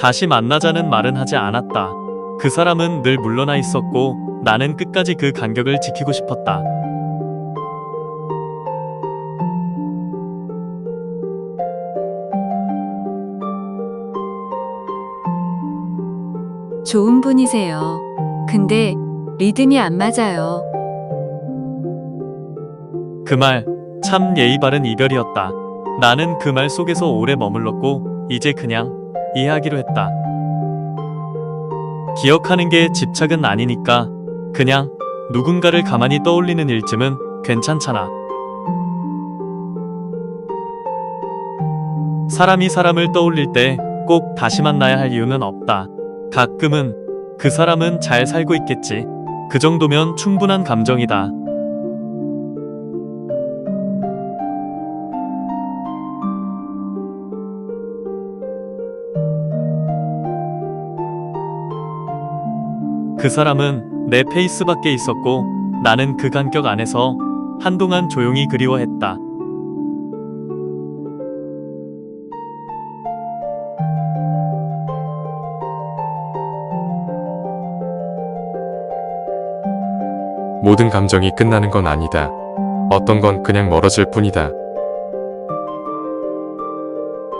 다시 만나자는 말은 하지 않았다. 그 사람은 늘 물러나 있었고 나는 끝까지 그 간격을 지키고 싶었다. 좋은 분이세요. 근데 리듬이 안 맞아요. 그 말 참 예의 바른 이별이었다. 나는 그 말 속에서 오래 머물렀고 이제 그냥 이해하기로 했다. 기억하는 게 집착은 아니니까 그냥 누군가를 가만히 떠올리는 일쯤은 괜찮잖아. 사람이 사람을 떠올릴 때 꼭 다시 만나야 할 이유는 없다. 가끔은 그 사람은 잘 살고 있겠지. 그 정도면 충분한 감정이다. 그 사람은 내 페이스 밖에 있었고 나는 그 간격 안에서 한동안 조용히 그리워했다. 모든 감정이 끝나는 건 아니다. 어떤 건 그냥 멀어질 뿐이다.